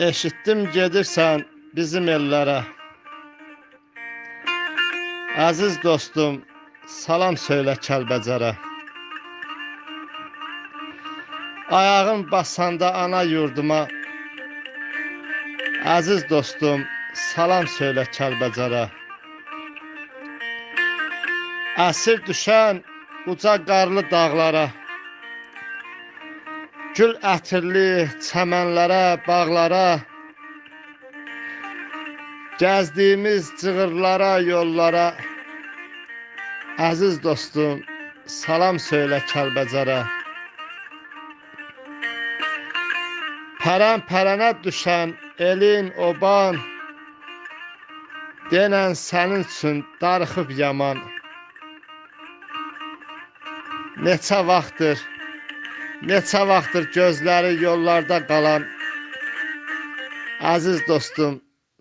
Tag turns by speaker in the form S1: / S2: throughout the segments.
S1: Eşitdim gedirsən bizim ellərə. Əziz dostum, salam söylə Kəlbəcərə. Ayağın basanda ana yurduma. Əziz dostum, salam söylə Kəlbəcərə. Əsir düşən uca qarlı dağlara. Gül ətirli çəmənlərə, bağlara, gəzdiyimiz cığırlara, yollara, əziz dostum, salam söylə Kəlbəcərə. Pərən pərənə düşən elin oban, denən sənin üçün darıxıb yaman. Neçə vaxtdır Neçə vaxtdır gözləri yollarda qalan Əziz dostum,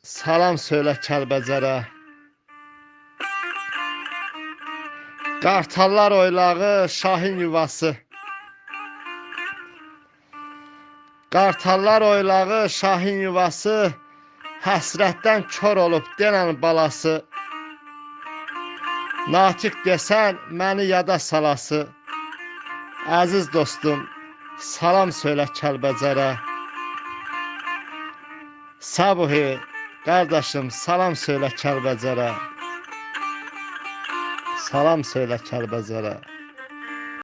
S1: salam söylə Kəlbəcərə. Qartallar oylağı, şahin yuvası. Qartallar oylağı, şahin yuvası, həsrətdən kör olub denən balası. Natiq desən məni yada salası. Əziz dostum, salam söylə Kəlbəcərə. Sabuhi, qardaşım, salam söylə Kəlbəcərə. Salam söylə Kəlbəcərə.